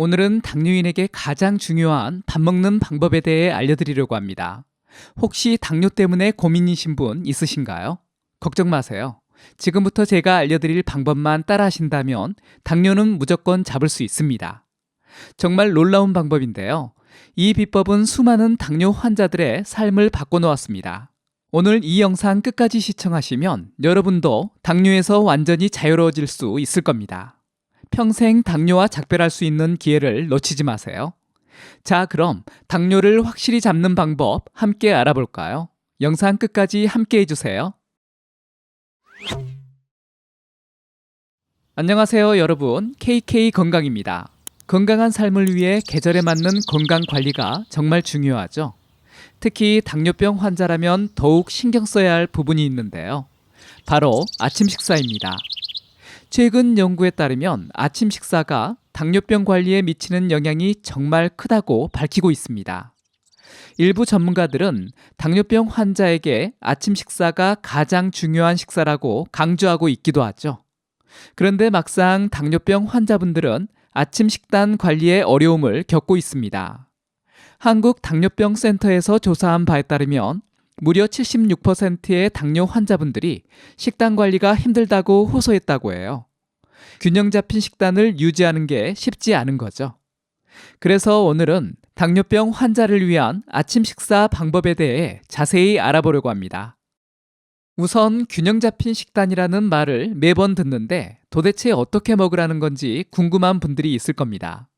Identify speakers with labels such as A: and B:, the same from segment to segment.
A: 오늘은 당뇨인에게 가장 중요한 밥 먹는 방법에 대해 알려드리려고 합니다. 혹시 당뇨 때문에 고민이신 분 있으신가요? 걱정 마세요. 지금부터 제가 알려드릴 방법만 따라 하신다면 당뇨는 무조건 잡을 수 있습니다. 정말 놀라운 방법인데요. 이 비법은 수많은 당뇨 환자들의 삶을 바꿔놓았습니다. 오늘 이 영상 끝까지 시청하시면 여러분도 당뇨에서 완전히 자유로워질 수 있을 겁니다. 평생 당뇨와 작별할 수 있는 기회를 놓치지 마세요. 자, 그럼 당뇨를 확실히 잡는 방법 함께 알아볼까요? 영상 끝까지 함께 해주세요. 안녕하세요, 여러분. KK 건강입니다. 건강한 삶을 위해 계절에 맞는 건강 관리가 정말 중요하죠. 특히 당뇨병 환자라면 더욱 신경 써야 할 부분이 있는데요. 바로 아침 식사입니다. 최근 연구에 따르면 아침 식사가 당뇨병 관리에 미치는 영향이 정말 크다고 밝히고 있습니다. 일부 전문가들은 당뇨병 환자에게 아침 식사가 가장 중요한 식사라고 강조하고 있기도 하죠. 그런데 막상 당뇨병 환자분들은 아침 식단 관리에 어려움을 겪고 있습니다. 한국 당뇨병 센터에서 조사한 바에 따르면 무려 76%의 당뇨 환자분들이 식단 관리가 힘들다고 호소했다고 해요. 균형 잡힌 식단을 유지하는 게 쉽지 않은 거죠. 그래서 오늘은 당뇨병 환자를 위한 아침 식사 방법에 대해 자세히 알아보려고 합니다. 우선 균형 잡힌 식단이라는 말을 매번 듣는데 도대체 어떻게 먹으라는 건지 궁금한 분들이 있을 겁니다.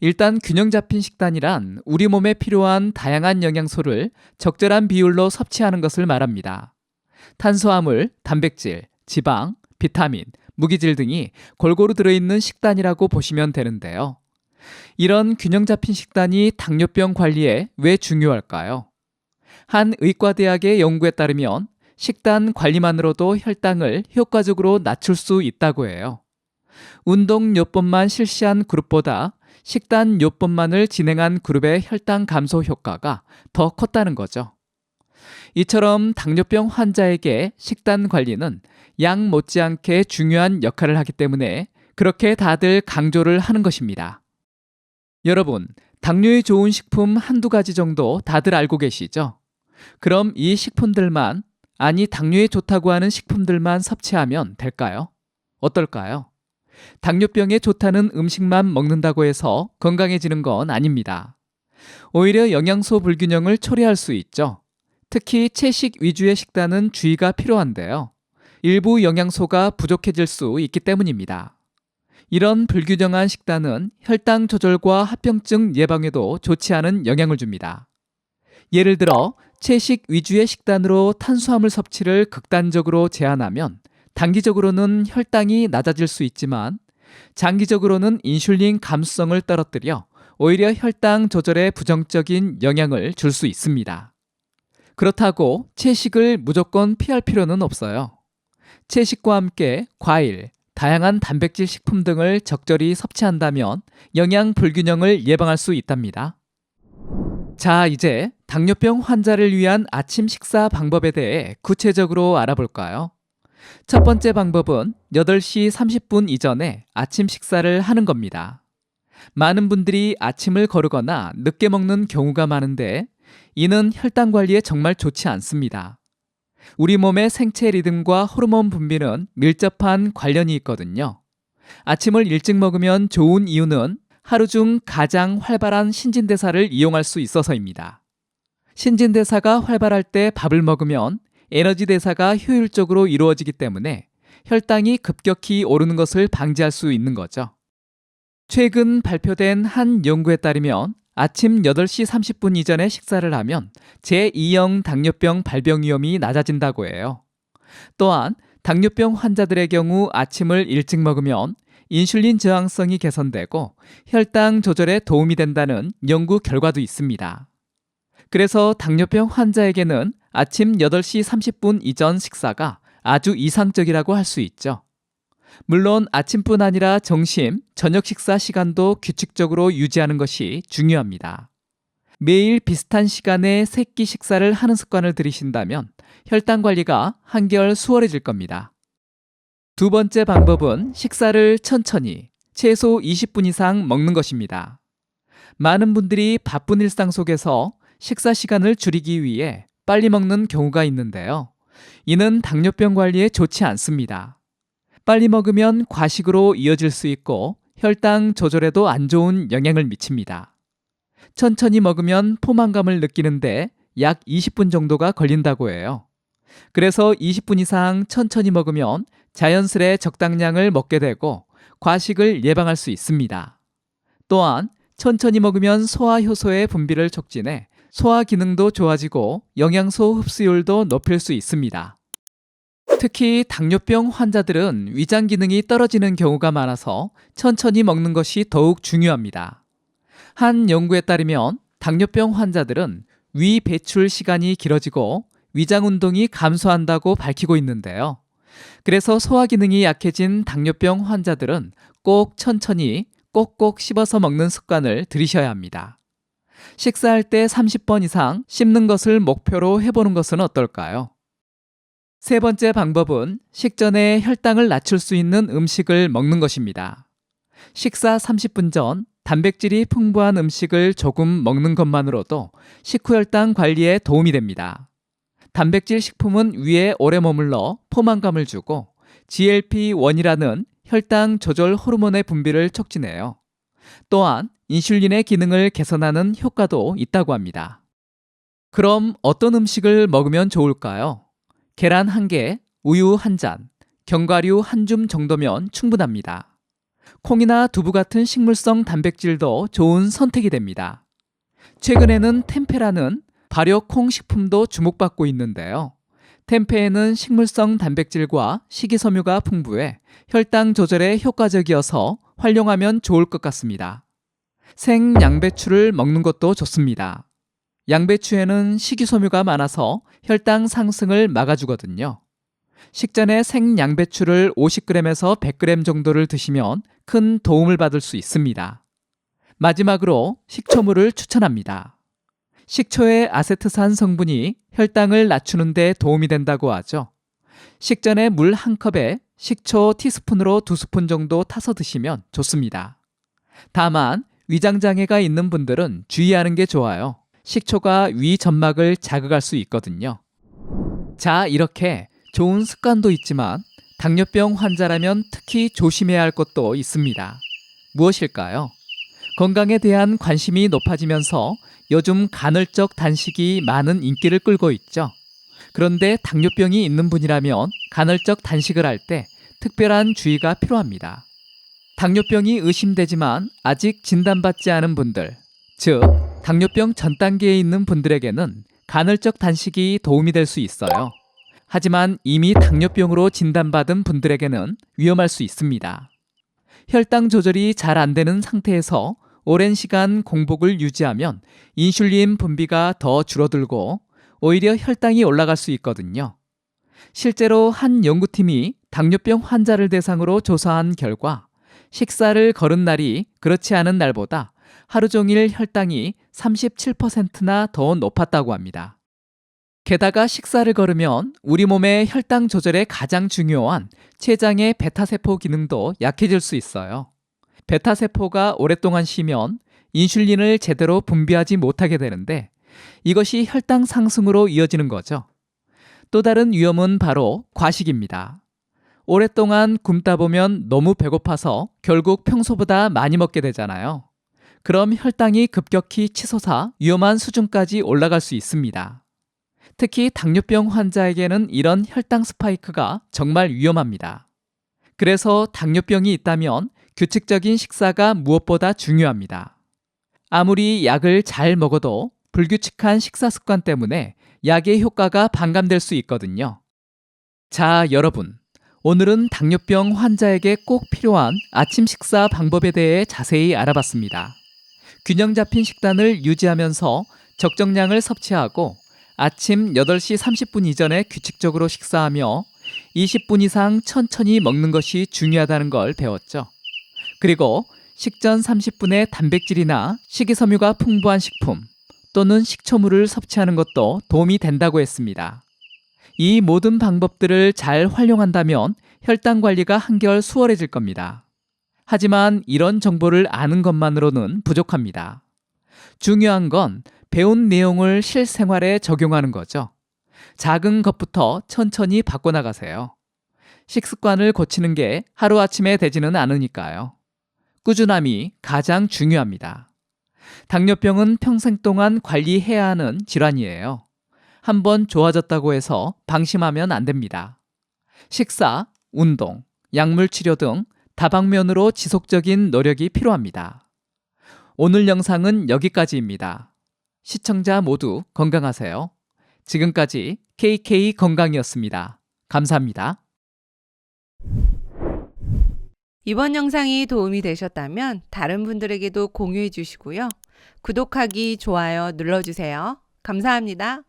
A: 일단 균형 잡힌 식단이란 우리 몸에 필요한 다양한 영양소를 적절한 비율로 섭취하는 것을 말합니다. 탄수화물, 단백질, 지방, 비타민, 무기질 등이 골고루 들어있는 식단이라고 보시면 되는데요. 이런 균형 잡힌 식단이 당뇨병 관리에 왜 중요할까요? 한 의과대학의 연구에 따르면 식단 관리만으로도 혈당을 효과적으로 낮출 수 있다고 해요. 운동 요법만 실시한 그룹보다 식단 요법만을 진행한 그룹의 혈당 감소 효과가 더 컸다는 거죠. 이처럼 당뇨병 환자에게 식단 관리는 약 못지않게 중요한 역할을 하기 때문에 그렇게 다들 강조를 하는 것입니다. 여러분, 당뇨에 좋은 식품 한두 가지 정도 다들 알고 계시죠? 그럼 이 식품들만, 아니 당뇨에 좋다고 하는 식품들만 섭취하면 될까요? 어떨까요? 당뇨병에 좋다는 음식만 먹는다고 해서 건강해지는 건 아닙니다. 오히려 영양소 불균형을 초래할 수 있죠. 특히 채식 위주의 식단은 주의가 필요한데요. 일부 영양소가 부족해질 수 있기 때문입니다. 이런 불균형한 식단은 혈당 조절과 합병증 예방에도 좋지 않은 영향을 줍니다. 예를 들어 채식 위주의 식단으로 탄수화물 섭취를 극단적으로 제한하면 단기적으로는 혈당이 낮아질 수 있지만 장기적으로는 인슐린 감수성을 떨어뜨려 오히려 혈당 조절에 부정적인 영향을 줄 수 있습니다. 그렇다고 채식을 무조건 피할 필요는 없어요. 채식과 함께 과일, 다양한 단백질 식품 등을 적절히 섭취한다면 영양 불균형을 예방할 수 있답니다. 자, 이제 당뇨병 환자를 위한 아침 식사 방법에 대해 구체적으로 알아볼까요? 첫 번째 방법은 8시 30분 이전에 아침 식사를 하는 겁니다. 많은 분들이 아침을 거르거나 늦게 먹는 경우가 많은데 이는 혈당 관리에 정말 좋지 않습니다. 우리 몸의 생체 리듬과 호르몬 분비는 밀접한 관련이 있거든요. 아침을 일찍 먹으면 좋은 이유는 하루 중 가장 활발한 신진대사를 이용할 수 있어서입니다. 신진대사가 활발할 때 밥을 먹으면 에너지 대사가 효율적으로 이루어지기 때문에 혈당이 급격히 오르는 것을 방지할 수 있는 거죠. 최근 발표된 한 연구에 따르면 아침 8시 30분 이전에 식사를 하면 제2형 당뇨병 발병 위험이 낮아진다고 해요. 또한 당뇨병 환자들의 경우 아침을 일찍 먹으면 인슐린 저항성이 개선되고 혈당 조절에 도움이 된다는 연구 결과도 있습니다. 그래서 당뇨병 환자에게는 아침 8시 30분 이전 식사가 아주 이상적이라고 할 수 있죠. 물론 아침뿐 아니라 점심, 저녁 식사 시간도 규칙적으로 유지하는 것이 중요합니다. 매일 비슷한 시간에 세끼 식사를 하는 습관을 들이신다면 혈당 관리가 한결 수월해질 겁니다. 두 번째 방법은 식사를 천천히, 최소 20분 이상 먹는 것입니다. 많은 분들이 바쁜 일상 속에서 식사 시간을 줄이기 위해 빨리 먹는 경우가 있는데요. 이는 당뇨병 관리에 좋지 않습니다. 빨리 먹으면 과식으로 이어질 수 있고 혈당 조절에도 안 좋은 영향을 미칩니다. 천천히 먹으면 포만감을 느끼는데 약 20분 정도가 걸린다고 해요. 그래서 20분 이상 천천히 먹으면 자연스레 적당량을 먹게 되고 과식을 예방할 수 있습니다. 또한 천천히 먹으면 소화 효소의 분비를 촉진해 소화 기능도 좋아지고 영양소 흡수율도 높일 수 있습니다. 특히 당뇨병 환자들은 위장 기능이 떨어지는 경우가 많아서 천천히 먹는 것이 더욱 중요합니다. 한 연구에 따르면 당뇨병 환자들은 위 배출 시간이 길어지고 위장 운동이 감소한다고 밝히고 있는데요. 그래서 소화 기능이 약해진 당뇨병 환자들은 꼭 천천히 꼭꼭 씹어서 먹는 습관을 들이셔야 합니다. 식사할 때 30번 이상 씹는 것을 목표로 해보는 것은 어떨까요? 세 번째 방법은 식전에 혈당을 낮출 수 있는 음식을 먹는 것입니다. 식사 30분 전 단백질이 풍부한 음식을 조금 먹는 것만으로도 식후 혈당 관리에 도움이 됩니다. 단백질 식품은 위에 오래 머물러 포만감을 주고 GLP-1이라는 혈당 조절 호르몬의 분비를 촉진해요. 또한 인슐린의 기능을 개선하는 효과도 있다고 합니다. 그럼 어떤 음식을 먹으면 좋을까요? 계란 한 개, 우유 한 잔, 견과류 한 줌 정도면 충분합니다. 콩이나 두부 같은 식물성 단백질도 좋은 선택이 됩니다. 최근에는 템페라는 발효콩 식품도 주목받고 있는데요. 템페에는 식물성 단백질과 식이섬유가 풍부해 혈당 조절에 효과적이어서 활용하면 좋을 것 같습니다. 생 양배추를 먹는 것도 좋습니다. 양배추에는 식이섬유가 많아서 혈당 상승을 막아주거든요. 식전에 생 양배추를 50g에서 100g 정도를 드시면 큰 도움을 받을 수 있습니다. 마지막으로 식초물을 추천합니다. 식초의 아세트산 성분이 혈당을 낮추는 데 도움이 된다고 하죠. 식전에 물 한 컵에 식초 티스푼으로 두 스푼 정도 타서 드시면 좋습니다. 다만 위장 장애가 있는 분들은 주의하는 게 좋아요. 식초가 위 점막을 자극할 수 있거든요. 자, 이렇게 좋은 습관도 있지만 당뇨병 환자라면 특히 조심해야 할 것도 있습니다. 무엇일까요? 건강에 대한 관심이 높아지면서 요즘 간헐적 단식이 많은 인기를 끌고 있죠. 그런데 당뇨병이 있는 분이라면 간헐적 단식을 할 때 특별한 주의가 필요합니다. 당뇨병이 의심되지만 아직 진단받지 않은 분들, 즉, 당뇨병 전 단계에 있는 분들에게는 간헐적 단식이 도움이 될 수 있어요. 하지만 이미 당뇨병으로 진단받은 분들에게는 위험할 수 있습니다. 혈당 조절이 잘 안 되는 상태에서 오랜 시간 공복을 유지하면 인슐린 분비가 더 줄어들고 오히려 혈당이 올라갈 수 있거든요. 실제로 한 연구팀이 당뇨병 환자를 대상으로 조사한 결과 식사를 거른 날이 그렇지 않은 날보다 하루 종일 혈당이 37%나 더 높았다고 합니다. 게다가 식사를 걸으면 우리 몸의 혈당 조절에 가장 중요한 췌장의 베타세포 기능도 약해질 수 있어요. 베타세포가 오랫동안 쉬면 인슐린을 제대로 분비하지 못하게 되는데 이것이 혈당 상승으로 이어지는 거죠. 또 다른 위험은 바로 과식입니다. 오랫동안 굶다 보면 너무 배고파서 결국 평소보다 많이 먹게 되잖아요. 그럼 혈당이 급격히 치솟아 위험한 수준까지 올라갈 수 있습니다. 특히 당뇨병 환자에게는 이런 혈당 스파이크가 정말 위험합니다. 그래서 당뇨병이 있다면 규칙적인 식사가 무엇보다 중요합니다. 아무리 약을 잘 먹어도 불규칙한 식사 습관 때문에 약의 효과가 반감될 수 있거든요. 자, 여러분. 오늘은 당뇨병 환자에게 꼭 필요한 아침 식사 방법에 대해 자세히 알아봤습니다. 균형 잡힌 식단을 유지하면서 적정량을 섭취하고 아침 8시 30분 이전에 규칙적으로 식사하며 20분 이상 천천히 먹는 것이 중요하다는 걸 배웠죠. 그리고 식전 30분에 단백질이나 식이섬유가 풍부한 식품 또는 식초물을 섭취하는 것도 도움이 된다고 했습니다. 이 모든 방법들을 잘 활용한다면 혈당 관리가 한결 수월해질 겁니다. 하지만 이런 정보를 아는 것만으로는 부족합니다. 중요한 건 배운 내용을 실생활에 적용하는 거죠. 작은 것부터 천천히 바꿔나가세요. 식습관을 고치는 게 하루아침에 되지는 않으니까요. 꾸준함이 가장 중요합니다. 당뇨병은 평생 동안 관리해야 하는 질환이에요. 한번 좋아졌다고 해서 방심하면 안 됩니다. 식사, 운동, 약물 치료 등 다방면으로 지속적인 노력이 필요합니다. 오늘 영상은 여기까지입니다. 시청자 모두 건강하세요. 지금까지 KK 건강이었습니다. 감사합니다.
B: 이번 영상이 도움이 되셨다면 다른 분들에게도 공유해 주시고요. 구독하기, 좋아요 눌러주세요. 감사합니다.